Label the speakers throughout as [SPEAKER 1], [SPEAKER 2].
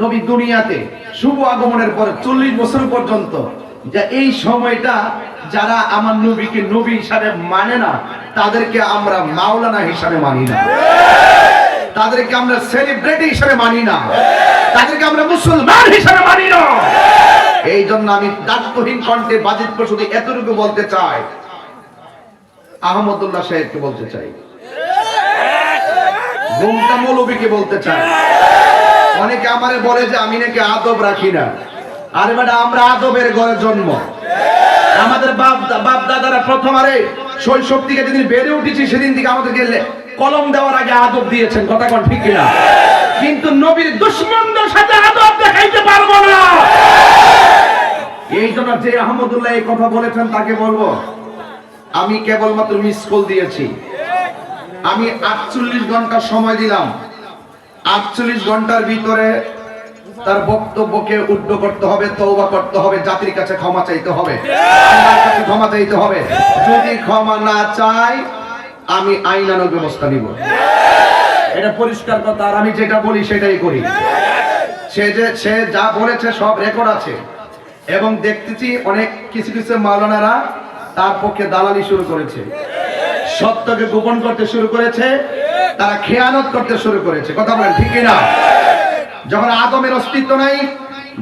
[SPEAKER 1] নবী দুনিয়াতে শুভ আগমনের পরে চল্লিশ বছর পর্যন্ত। যে এই সময়টা যারা আমার নবীকে নবী হিসাবে মানে না, তাদেরকে আমরা মাওলানা হিসাবে মানি না। তাদেরকে আমরা সেলিব্রিটি হিসাবে মানি না। তাদেরকে আমরা মুসলমান হিসাবে মানি না। এই জন্য আমি দায়িত্বহীন কণ্ঠে বাজিত শুধু এতটুকু বলতে চাই। আহমদুল্লাহ সাহেবকে বলতে চাই। ঘুমটা মৌলবীকে বলতে চাই। অনেকে আমারে বলে যে আমি নাকি আদব রাখি না। আরে বেটা, আমরা আদবের ঘরে জন্ম। আমাদের বাপ বাপ দাদারা প্রথম আরে শৈশব থেকে যেদিন বেড়ে উঠেছি, সেদিন থেকে আমাদেরকে গেলে কলম দেওয়ার আগে আদব দিয়েছেন। কথা কোন ঠিক কিনা? কিন্তু নবীর দুশ্মনদের সাথে আদব দেখাইতে পারব না। এই জন্য যে আহমদুল্লাহ এই কথা বলেছেন, তাকে বলব, আমি কেবলমাত্র মিস কল দিয়েছি। আমি আটচল্লিশ ঘণ্টা সময় দিলাম। আটচল্লিশ ঘণ্টার ভিতরে তার বক্তব্যকে উদ্ধ করতে হবে তৌবা করতে হবে, জাতির কাছে ক্ষমা চাইতে হবে ক্ষমা চাইতে হবে। যদি ক্ষমা না চাই, আমি আইনানুগ ব্যবস্থা নিব। এটা পরিষ্কার কথা, আর আমি যেটা বলি সেটাই করি। সে যে, সে যা বলেছে সব রেকর্ড আছে। এবং দেখতেছি অনেক কিছু কিছু মাওলানারা তার পক্ষে দালালি শুরু করেছে। সত্যকে গোপন করতে শুরু করেছে, তারা খেয়ানত করতে শুরু করেছে। কথা বলেন, ঠিক না যখন আদমের অস্তিত্ব নাই,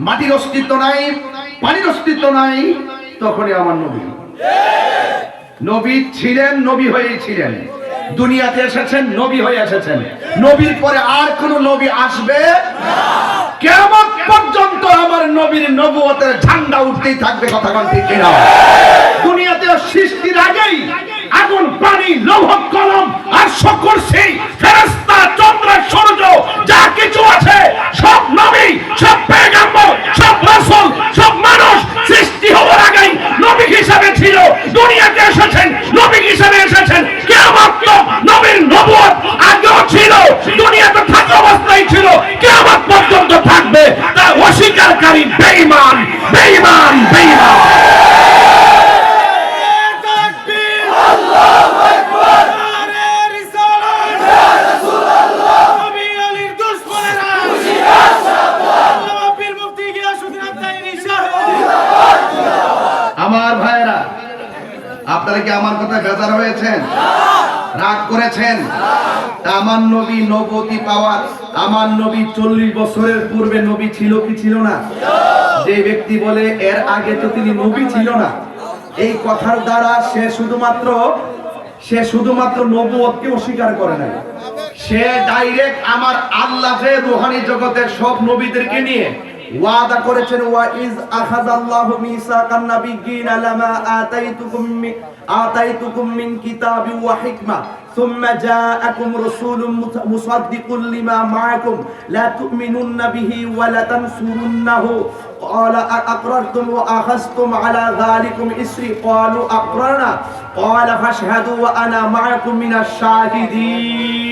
[SPEAKER 1] মাটির অস্তিত্ব নাই, পানির অস্তিত্ব নাই, তখনই আমার নবী। নবী ছিলেন, নবী হয়েই ছিলেন। দুনিয়াতে এসেছেন, নবী হয়ে এসেছেন। নবীর পরে আর কোন নবী আসবে কেমন পর্যন্ত আমার নবীর নবুয়তের ঝান্ডা উঠতেই থাকবে, কথা ঠিক কিনা? দুনিয়াতে সৃষ্টির আগেই আগুন পানি লৌহ কলম আর সকল সেই ফেরেশতা চন্দ্র সূর্য যা কিছু আছে সব নবী সব পেগাম্বর সব রাসূল সব মানুষ সৃষ্টি হওয়ার আগেই নবী হিসাবে ছিল দুনিয়াতে এসেছেন নবী হিসাবে এসেছেন কিয়ামত তো নবীর নবুয়ত আগেও ছিল দুনিয়াতে থাকা অবস্থায় ছিল কিয়ামত পর্যন্ত থাকবে তা অস্বীকারী বেঈমান বেঈমান বেঈমান আমার ভাইয়েরা আপনারা কি আমার কথা বেজার হয়েছেন রাগ করেছেন। আমার নবী নবতী পাওয়ার। আমার নবী চল্লিশ বছরের পূর্বে নবী ছিল কি ছিল না? যে ব্যক্তি বলে এর আগে তো তিনি নবী ছিল না। এই কথার দ্বারা সে শুধুমাত্র সে শুধুমাত্র নবুয়তকে অস্বীকার করে নাই। সে ডাইরেক্ট আমার আল্লাহের রুহানি জগতের সব নবীদেরকে নিয়ে ওয়াদা করেছেন ওয়া ইজ আখাযাল্লাহু মিসাকান নাবিয়্যিনা লামা আতাইতুকুম মি আতাইতুকুম মিন কিতাবি ওয়া হিকমা ثم جاءكم رسول مصدق لما معكم لا تؤمنن به ولا تنصرنه قال أقررتم وأخذتم على ذلكم إسري قالوا أقررنا قال فاشهدوا وأنا معكم من الشاهدين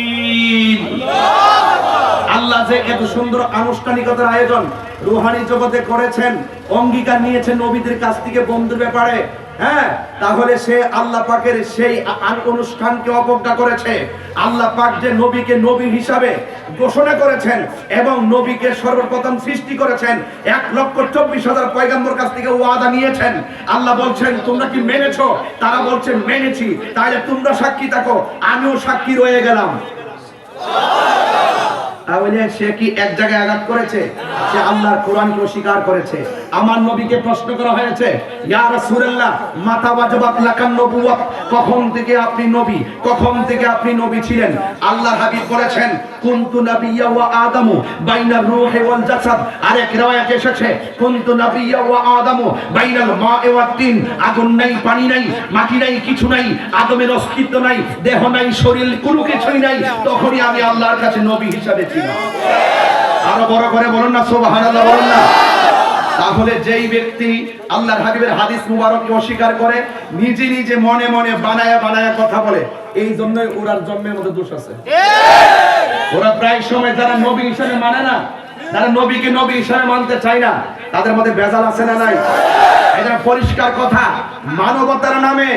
[SPEAKER 1] আল্লাহ যে এত সুন্দর আনুষ্ঠানিকতার আয়োজন রুহানি জগতে করেছেন, অঙ্গীকার নিয়েছেন নবীদের কাছ থেকে বন্ধুর ব্যাপারে। হ্যাঁ তাহলে সে আল্লাহ পাকের সেই অনুষ্ঠানকে অবজ্ঞা করেছে। আল্লাহ পাক যে নবীকে নবী হিসাবে ঘোষণা করেছেন এবং নবীকে সর্বপ্রথম সৃষ্টি করেছেন, এক লক্ষ চব্বিশ হাজার পয়গাম্বর কাছ থেকে ওয়াদা নিয়েছেন। আল্লাহ বলছেন, তোমরা কি মেনেছো? তারা বলছেন, মেনেছি। তাহলে তোমরা সাক্ষী থাকো। আমিও সাক্ষী রয়ে গেলাম। তাহলে সে কি এক জায়গায় আঘাত করেছে? সে আল্লাহর কোরআনকে অস্বীকার করেছে। আমার নবীকে প্রশ্ন করা হয়েছে, ইয়া রাসূলুল্লাহ, মাতা ওয়াজবাত লাকান নবুওয়াত, কখন থেকে আপনি নবী? কখন থেকে আপনি নবী ছিলেন? আল্লাহ হাবিব বলেছেন, কুনতু নাবিয়্যা ওয়া আদামু বাইনার রূহি ওয়াল জাসাদ। আরেক riwayat এসেছে, কুনতু নাবিয়্যা ওয়া আদামু বাইনাল মা'i ওয়াত তিন। আগুন নাই, পানি নাই, মাটি নাই, কিছু নাই, আদমের অস্তিত্ব নাই, দেহ নাই, শরীর কোনো কিছুই নাই, তখনই আমি আল্লাহর কাছে নবী হিসাবে ছিলাম। আরও বড় করে বলুন না, সুবহানাল্লাহ বলুন না। তাহলে যেই ব্যক্তি আল্লাহর হাবিবের হাদিস মুবারককে অস্বীকার করে, নিজে নিজে মনে মনে বানায়া বানায়া কথা বলে, এই জন্য ওরার জন্মের মধ্যে দোষ আছে। ওরা প্রায় সময় যারা নবী হিসাবে মানে না, তারা নবীকে নবী হিসাবে মানতে চায় না, তাদের মধ্যে বেজাল আছে না নাই? এটা পরিষ্কার কথা মানবতার নামে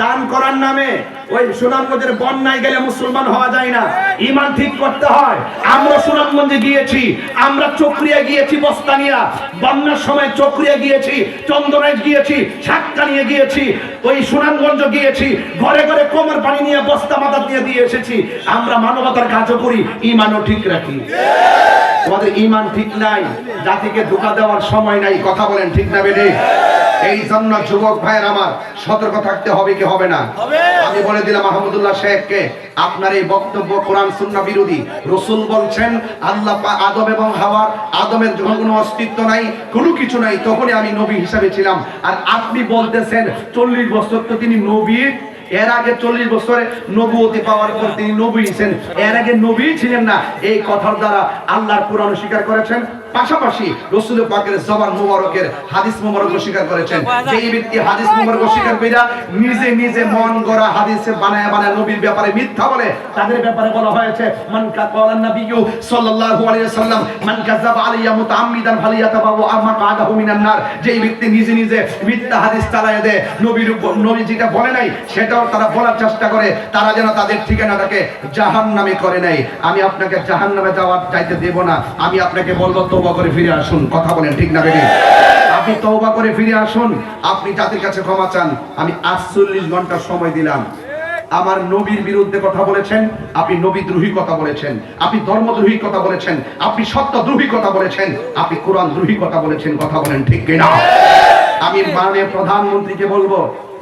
[SPEAKER 1] দান করার নামে ওই সুনামগঞ্জের বন্যায় গেলে মুসলমান হওয়া যায় না। ইমান ঠিক করতে হয়। আমরা সুনামগঞ্জে গিয়েছি, আমরা চক্রিয়া গিয়েছি, বস্তানিয়া। বন্যার সময় চক্রিয়া গিয়েছি চন্দনাইশ গিয়েছি সাতকা নিয়ে গিয়েছি, ওই সুনামগঞ্জ গিয়েছি, ঘরে ঘরে কোমর পানি নিয়ে, বস্তা মাথা দিয়ে দিয়ে এসেছি। আমরা মানবতার কাজও করি, ইমানও ঠিক রাখি। তোমাদের ইমান ঠিক নাই, জাতিকে ধোকা দেওয়ার সময় নাই, কথা বলেন ঠিক না বেটে এই জন্য যুবক ভাইয়ের আমার সতর্ক থাকতে হবে কি হবে না? আমি বলে দিলাম মাহমুদুল্লাহ শেখকে আপনার এই বক্তব্য কোরআন সুন্না বিরোধী রসুল বলছেন আল্লাহ আদম এবং হাওয়ার আদমের যখন কোনো অস্তিত্ব নাই কোনো কিছু নাই তখনই আমি নবী হিসাবে ছিলাম। আর আপনি বলতেছেন চল্লিশ বছর তো তিনি নবী এর আগে চল্লিশ বছরে পাওয়ার পর তিনি নবী ছিলেন। এর আগে নবী ছিলেন না। এই কথার দ্বারা আল্লাহর স্বীকার করেছেন। পাশাপাশি রসুল পাকের জবান হাদিস স্বীকার করেছেন। যেই ব্যক্তি হাদিস স্বীকার নিজে নিজে মন গড়া হাদিসে বানায় বানায় নবীর ব্যাপারে মিথ্যা বলে, তাদের ব্যাপারে বলা হয়েছে, মান কা ক্বালা নবিয়্যু সাল্লাল্লাহু আলাইহি ওয়াসাল্লাম, মান আলাইয়া মুতাআম্মিদান মিনান নার। যেই ব্যক্তি নিজে নিজে মিথ্যা হাদিস চালায় দেয়, নবীর নবী যেটা বলে নাই সেটাও তারা বলার চেষ্টা করে, তারা যেন তাদের ঠিকানাটাকে জাহান্নামে করে নেয়। আমি আপনাকে জাহান্নামে যাওয়ার চাইতে দেব না। আমি আপনাকে বলব, তওবা করে ফিরে আসুন। কথা বলেন ঠিক না বেটি আপনি তওবা করে ফিরে আসুন। আপনি জাতির কাছে ক্ষমা চান, আমি আটচল্লিশ ঘণ্টা সময় দিলাম। আমার নবীর বিরুদ্ধে কথা বলেছেন, আপনি নবী দ্রোহী কথা বলেছেন, আপনি ধর্মদ্রোহী কথা বলেছেন, আপনি সত্য দ্রোহী কথা বলেছেন, আপনি কোরআন দ্রোহী কথা বলেছেন, কথা বলেন ঠিক কিনা? আমি মাননীয় প্রধানমন্ত্রীকে বলব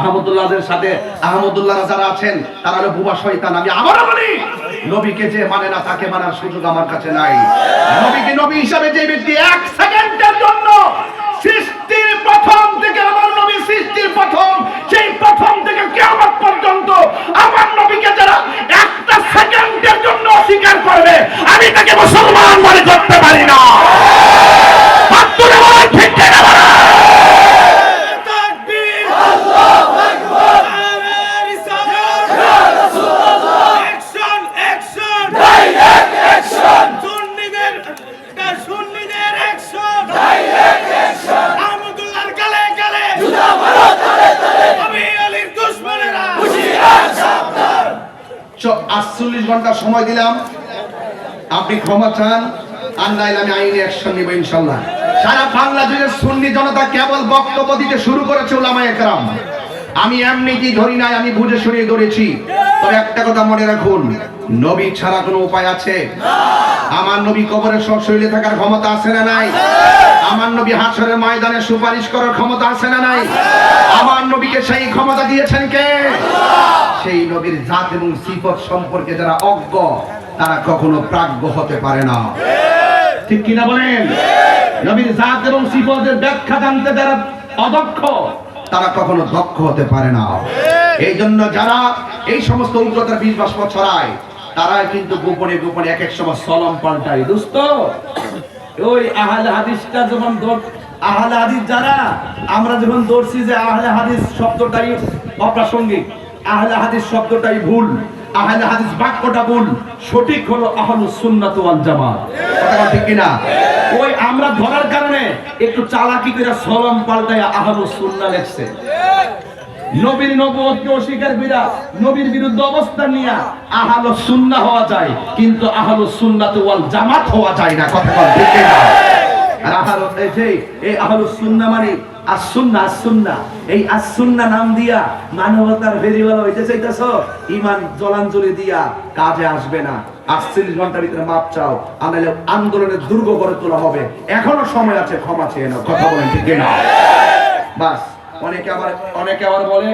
[SPEAKER 1] আহমদুল্লাহদের সাথে আহমদুল্লাহ যারা আছেন, তারা বুবা আমি আবারও বলি, নবীকে যে মানে না, তাকে মানার সুযোগ আমার কাছে নাই। নবীকে নবী হিসাবে যে ব্যক্তি এক সেকেন্ডের জন্য সৃষ্টির প্রথম থেকে আমার নবী সৃষ্টির প্রথম, সেই প্রথম থেকে কিয়ামত পর্যন্ত আমার নবীকে যারা একটা সেকেন্ডের জন্য অস্বীকার করবে, আমি তাকে মুসলমান মনে করতে পারি না। ঠিক কিনা বলেন?
[SPEAKER 2] তাকবীর আল্লাহু আকবার আমার ইসলাম ইয়া রাসূলুল্লাহ অ্যাকশন অ্যাকশন ডাইরেক্ট অ্যাকশন সুন্নিদের তার সুন্নিদের অ্যাকশন ডাইরেক্ট অ্যাকশন আহমদুল্লাহর গালে গালে জুতা মারো তালে তালে আমি আলীর দুশমনেরা হুশিয়ার সাবধান
[SPEAKER 3] আটচল্লিশ ঘণ্টা সময় দিলাম। আপনি ক্ষমা চান, আর নাইলে আমি আইনে অ্যাকশন নিব ইনশাল্লাহ। সারা বাংলাদেশের সুন্নি জনতা কেবল বক্তব্য দিতে শুরু করেছে ওলামা একরাম আমি এমনি কি ধরি নাই, আমি বুঝে শুনিয়ে ধরেছি। তবে একটা কথা মনে রাখুন, নবী ছাড়া কোনো উপায় আছে? আমার নবী কবরের সব শরীরে থাকার ক্ষমতা আছে না নাই? আমার নবী হাসরের ময়দানে সুপারিশ করার ক্ষমতা আছে না নাই? আমার নবীকে সেই ক্ষমতা দিয়েছেন কে? সেই নবীর জাত এবং সিফত সম্পর্কে যারা অজ্ঞ তারা কখনো প্রাজ্ঞ হতে পারে না। ঠিক। কিনা বলেন? নবীর জাত এবং সিফতের ব্যাখ্যা জানতে যারা অদক্ষ তারা কখনো দক্ষ হতে পারে না। এই জন্য যারা এই সমস্ত উগ্রতার বাষ্প ছড়ায় তারা কিন্তু গোপনে গোপনে এক এক সময় সলম পাল্টায়। দোস্ত, ওই আহলে হাদিসটা যখন আহলে হাদিস যারা, আমরা যখন দৌড়ছি যে আহলে হাদিস শব্দটাই অপ্রাসঙ্গিক, আহলে হাদিস শব্দটাই ভুল, আহলে হাদিস বাক্যটা ভুল, সঠিক হলো আহলুস সুন্নাত ওয়াল জামাত। কথা ঠিক কিনা? ওই আমরা ধরার কারণে একটু চালাকি করে সলম পাল্টায় আহলুস সুন্নাহ লেখছে। নবীর নবুয়তকে অস্বীকার কইরা নবীর বিরুদ্ধে অবস্থান নিয়া আহলো সুন্নাহ হওয়া যায়, কিন্তু আহলো সুন্নাত ওয়াল জামাত হওয়া যায় না, কথা বল ঠিক না আর আহলো, এই এই আহলো সুন্নাহ মানে এই নাম দিয়া মানবতার হইতে ইমান জলাঞ্জলি দিয়া কাজে আসবে না। আটচল্লিশ ঘণ্টার ভিতরে মাপ চাও আন্দোলনের দুর্গ গড়ে তোলা হবে। এখনও সময় আছে, ক্ষমা চেয়ে নাও, কথা বলেন ঠিক না বাস। অনেকে আবার অনেকে আবার বলে,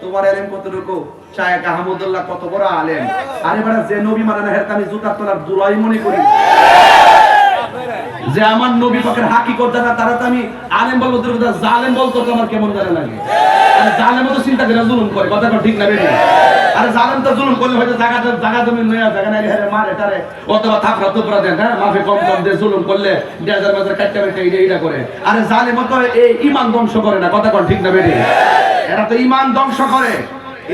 [SPEAKER 3] তোমার এলেম কতটুকু? শায়েখ আহমদুল্লাহ কত বড় আলেম? আরে বেড়া যে নবী মারানা আমি জুতার তোলার দুলাই মনে করি।
[SPEAKER 4] যে আমার নবী পাকের হাকিকত জানা তারা তো আমি আলেম বলব, তোর কথা জালেম বলতো আমার কেমন জানা লাগে? আরে জালেম তো চিন্তা করে জুলুম করে ঠিক না বেরি আরে জালেম তো জুলুম করলে হয়তো জায়গা জমি নয়া জায়গা নাই হেরে মারে টারে অথবা থাপড়া তুপড়া দেন হ্যাঁ কম কম দিয়ে জুলুম করলে এইটা করে। আরে জালেম তো এই ইমান ধ্বংস করে না, কথা ঠিক না বেরি এরা তো ইমান ধ্বংস করে।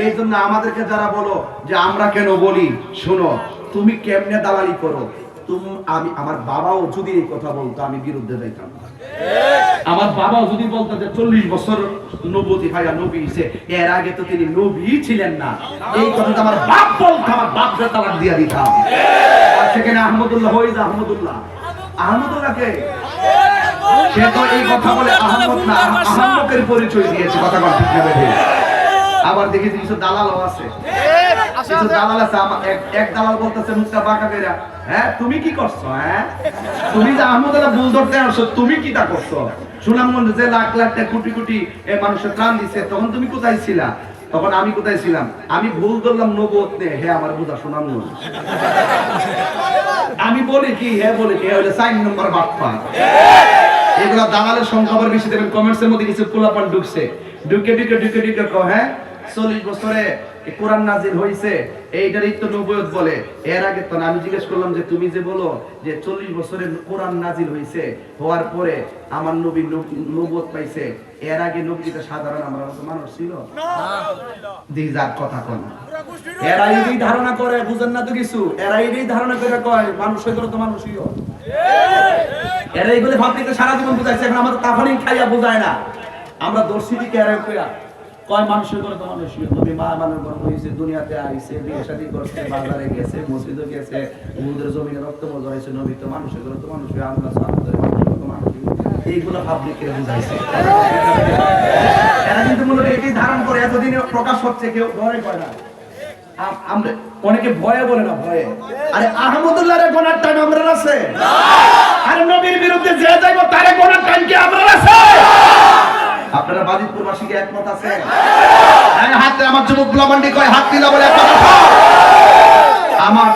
[SPEAKER 4] এই জন্য আমাদেরকে যারা বলো যে আমরা কেন বলি, শোনো, তুমি কেমনে দালালি করো? তুমি আমি আমার বাবাও যদি এই কথা বলতো আমি বিরুদ্ধে যাইতাম আমার বাবাও যদি বলতো যে চল্লিশ বছর নবতী নবী হইছে, এর আগে তো তিনি নবী ছিলেন না। এই কথাটা আমার বাপ বলতো আমার বাপকে তালাক দিয়া দিতাম। আর সেখানে আহমদুল্লাহ? যা আহমদুল্লাহ। আহমদুল্লাহকে সে তো এই কথা বলে আহমদ না আহমদের পরিচয় দিয়েছে কথা কথা ঠিক না? আবার দেখি কিছু দালালও আছে। কিছু দালাল আছে এক দালাল বলতেছে মুখটা বাঁকা বেরা হ্যাঁ তুমি কি করছ হ্যাঁ? তুমি যে আহমদুল্লাহ ভুল ধরতে আসছো তুমি কি তা করছ? সুনামগঞ্জ যে লাখ লাখ টাকা কোটি কোটি এ মানুষের প্রাণ দিচ্ছে তখন তুমি কোথায় ছিলা? তখন আমি কোথায় ছিলাম? আমি ভুল ধরলাম নবত নে হ্যাঁ আমার বোঝা সুনামগঞ্জ। আমি বলি কি হ্যাঁ বলি কি হলে সাইন নম্বর বাপ্পা। এগুলা দালালের সংখ্যা আবার বেশি দেবেন কমেন্টস এর মধ্যে কিছু পোলাপান ঢুকছে। ঢুকে ঢুকে ঢুকে ঢুকে কো হ্যাঁ? চল্লিশ বছরে কোরআন নাজিল হয়েছে এইটারই তো নবুয়ত বলে। এর আগে তো আমি জিজ্ঞেস করলাম যে তুমি যে বলো যে চল্লিশ বছরে কোরআন নাজিল হয়েছে হওয়ার পরে আমার নবী নবুয়ত পাইছে। এর আগে নবীটা সাধারণ আমরা মতো মানুষ ছিল। যার কথা কোন। এরা এই ধারণা করে বুঝেন না তো কিছু? এরা এই ধারণা করে কয় মানুষ হয়তো তো মানুষই হয়। এরা এইগুলো ভাবতে সারা জীবন বুঝাইছে এখন আমাদের কাফানি খাইয়া বোঝায় না। আমরা দর্শিতি কেয়ারে কইয়া কয় মানুষের করে তো মানুষই নবী মা মানুষ গর্ব হয়েছে, দুনিয়াতে আইছে, বিয়ে শাদী করছে, বাজারে গেছে, মসজিদে গেছে উহুদের জমিনে রক্ত মজা হয়েছে, নবী তো মানুষের করে তো মানুষ আল্লাহ সাহায্য মানুষ এইগুলো পাবলিক বুঝাইছে। এরা কিন্তু মূলত এটাই ধারণ করে, এতদিনে প্রকাশ হচ্ছে, কেউ ঘরে কয় না। আমরা অনেকে ভয়ে বলে না, ভয়ে। আরে আহমদুল্লাহর গোনার টাইম আমরা আছে। আরে নবীর বিরুদ্ধে যে যাইব, তারে গোনার টাইম কি আমরা আপনারা বাজিতপুর বাসীকে একমত আছে? হ্যাঁ। হাতে আমার যুবক গুলামান্ডি কয় হাত দিলা বলে আমার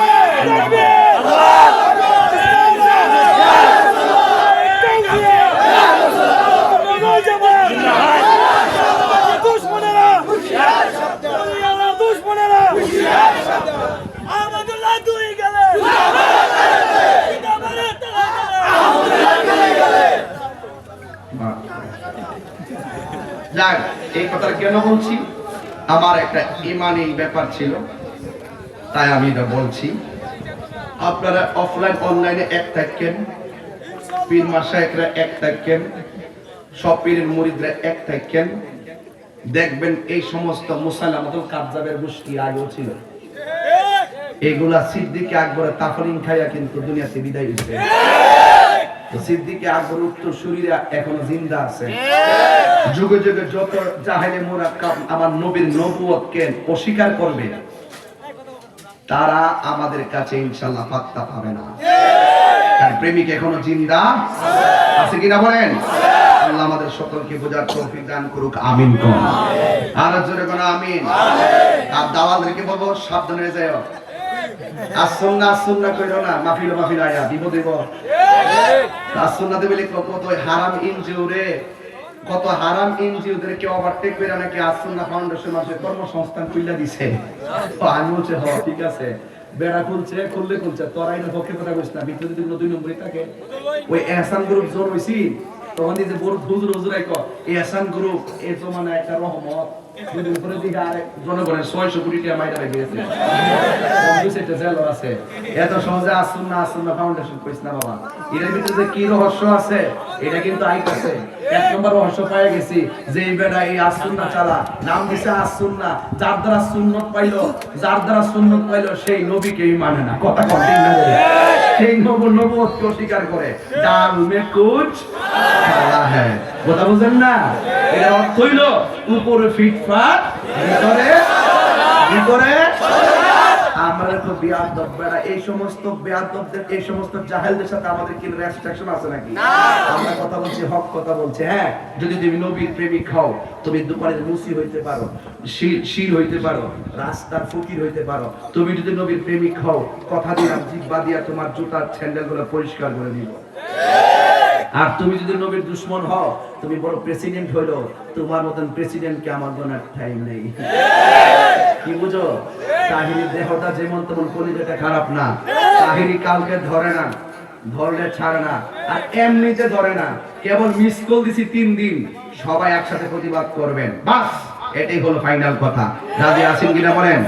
[SPEAKER 2] দুশ্মনেরা দুশ্মনেরা আমাদের দুই গেলে
[SPEAKER 1] যাক, এই কথাটা কেন বলছি? আমার একটা ইমানি ব্যাপার ছিল, তাই আমি এটা বলছি। আপনারা অফলাইন অনলাইনে এক থাকেন, পীর মাসায়করা এক থাকেন সব পীরের মুরিদরা এক থাকেন। দেখবেন এই সমস্ত মুসালামত কাবজাবের গোষ্ঠী আগেও ছিল। এগুলা সিদ্দিকে আকবরের তাফরিন খাইয়া কিন্তু দুনিয়াতে বিদায় হয়েছে সিদ্দিকে আকবর উত্তর শরীরা এখনও জিন্দা আছে। যুগে যুগে যত জাহেলে মোরাক্কাব আমার নবীর নবুয়তকে অস্বীকার করবে, তারা আমাদের কাছে ইনশাআল্লাহ পাত্তা পাবে না। কারণ প্রেমিক এখনও জিন্দা? আছে কিনা বলেন? আল্লাহ আমাদের সকলকে বোঝার তৌফিক দান করুক, আমিন কোন আর জোরে কোন আমিন। আর দাওয়ালদেরকে বলব, সাবধানে যাও। আসুন না আসুন না কইরো না মাফিল মাফিল আয়া দিব দিব আসুন না দেবে কত হারাম ইনজিউরে কত হারাম এনজিওদেরকে ওভারটেক করে নাকি আসুন্না ফাউন্ডেশন আছে কর্মসংস্থান কইলা দিছে। তো আমি বলছে হ ঠিক আছে। বেড়া খুলছে, খুললে খুলছে, তোর আইনের পক্ষে কথা কইছ না, ভিতরে যদি দুই নম্বরই থাকে। ওই এহসান গ্রুপ জোর হইছি, তখন যে বড় হুজুর হুজুরাই এই এহসান গ্রুপ এই জমানা একটা রহমত যদি উপরে দিকে আর জনগণের ছয়শো কোটি টাকা সেটা জেল আছে। এত সহজে আসুন না আসুন না ফাউন্ডেশন না বাবা। কি রহস্য আছে, এটা কিন্তু আইতাছে এক নম্বর রহস্য পাই গেছি যে এই বেড়া এই আসুন না চালা। নাম দিছে আসুন না। যার দ্বারা সুন্নত পাইলো, যার দ্বারা সুন্নত পাইলো, সেই মানে না। কথা কঠিন না। সেই নব নবতকে অস্বীকার করে, ডাল কথা বুঝেন না? এর অর্থ হইল উপরে ফিটফাট ভিতরে ভিতরে আমরা তো বেয়াদব বেড়া এই সমস্ত বেয়াদবদের এই সমস্ত জাহেলদের সাথে আমাদের কি রেস্ট্রিকশন আছে নাকি? আমরা কথা বলছি হক কথা বলছি হ্যাঁ? যদি তুমি নবীর প্রেমিক হও তুমি দোকানের মুসি হইতে পারো শির হইতে পারো রাস্তার ফকির হইতে পারো তুমি যদি নবীর প্রেমিক হও কথা দিলাম জিব্বা দিয়া তোমার জুতার স্যান্ডেলগুলো পরিষ্কার করে দিব আর তুমি যদি নবীর দুশ্মন হও, তুমি বড় প্রেসিডেন্ট হইল, তোমার মতন প্রেসিডেন্টকে আমার গোনার টাইম নেই। কি বুঝো? তাহিরি দেহটা যেমন তেমন কলিজাটা খারাপ না। তাহিরি কাউকে ধরে না, ধরলে ছাড়ে না, আর এমনিতে ধরে না। কেবল মিস কল দিছি তিন দিন, সবাই একসাথে প্রতিবাদ করবেন। বাস, এটাই হলো ফাইনাল কথা। রাজি আছেন কিনা বলেন?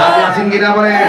[SPEAKER 1] রাজি আছেন কিনা বলেন?